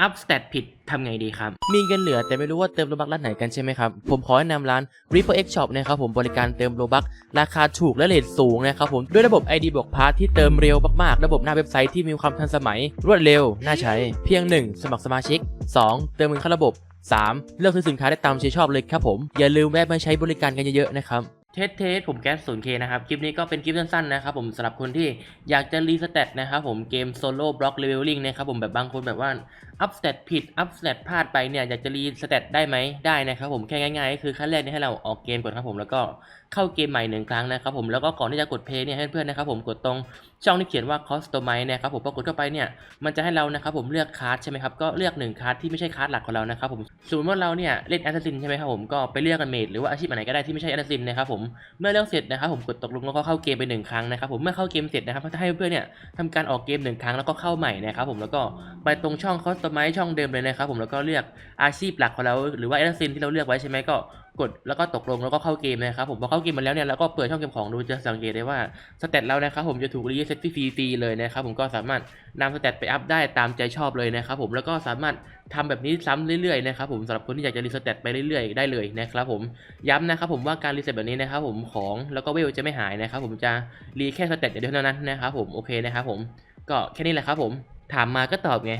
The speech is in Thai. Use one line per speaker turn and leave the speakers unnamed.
อัพสเตตผิดทำไงดีครับ
มีเงินเหลือแต่ไม่รู้ว่าเติมโลบักร้านไหนกันใช่ไหมครับ ผมขอแนะนำร้าน Reaper X Shop นะครับผมบริการเติมโลบักราคาถูกและเรทสูงนะครับผมด้วยระบบ ID บวกพาร์ทที่เติมเร็วมากๆ ระบบหน้าเว็บไซต์ที่มีความทันสมัย รวดเร็ว น่าใช้ เพียง 1 สมัครสมาชิก 2 เติมเงินเข้าระบบ 3 เลือกซื้อสินค้าได้ตามใจชอบเลยครับผม อย่าลืมแวะมาใช้บริการกันเยอะๆนะครับ
เทสเทสผมแก๊ส 0K นย์เคนะครับ คลิปนี้ก็เป็นคลิปสั้นๆนะครับผมสำหรับคนที่อยากจะรีสเตตนะครับผมเกมโซโล่บล็อกเลเวลลิ่งนะครับผมแบบบางคนแบบว่าอัพสเตตผิดอัพสเตตพลาดไปเนี่ยอยากจะรีสเตตได้ไหมได้นะครับผมแค่ง่ายๆก็คือขั้นแรกเนี่ยให้เราออกเกมก่อนครับผมแล้วก็เข้าเกมใหม่หนึ่งครั้งนะครับผมแล้วก็ก่อนที่จะกดเพย์เนี่ยให้เพื่อนๆนะครับผมกดตรงช่องที่เขียนว่า customize เนี่ยครับผมพอกดเข้าไปเนี่ยมันจะให้เรานะครับผมเลือกคาร์ดใช่ไหมครับก็เลือกหนึ่งคาร์ดที่ไม่ใช่คาร์ดหลักของเรานะครับผมสมมติว่าเราเนี่ยเล่นแอสซัสซินใช่ไหมครับผมก็ไปเลือกกันเมดหรือว่าอาชีพไหนก็ได้ที่ไม่ใช่แอสซัสซินนะครับผมเมื่อเลือกเสร็จนะครับผมกดตกลงแล้วก็เข้าเกมไปหนึ่งครั้งนะครับผมเมื่อเข้าเกมเสร็จนะครับจะให้เพื่อนเนี่ยทำการออกเกมหนึ่งครั้งแล้วก็เข้าใหม่นะครับผมแล้วก็ไปตรงช่องคอสตอมไมช่องเดิมเลยนะครับผมแล้วก็เลือกอาชีพหลักของเราหรือว่าเอลซินที่เราเลือกไว้ใช่ไหมก็กดแล้วก็ตกลงแล้วก็เข้าเกมนะครับผมพอเข้าเกมมาแล้วเนี่ยแล้วก็เปิดช่องเก็บของดูจะสังเกตได้ว่าสเตตเรานะครับผมจะถูกรีเซ็ตฟรีๆเลยนะครับผมก็สามารถ นำสเตตไปอัพได้ตามใจชอบเลยนะครับผมแล้วก็สามารถทำแบบนี้ซ้ำเรื่อยๆนะครับผมสำหรับคนที่อยากจะรีสเตตไปเรื่อยๆได้เลยนะครับผมย้ำนะครับผมว่าการรีเซ็ตแบบนี้นะครับผมของแล้วก็เวลจะไม่หายนะครับผมจะรีแค่สเตตเดียวเท่านั้นนะครับผมโอเคนะครับผมก็แค่นี้แหละครับผมถามมาก็ตอบไง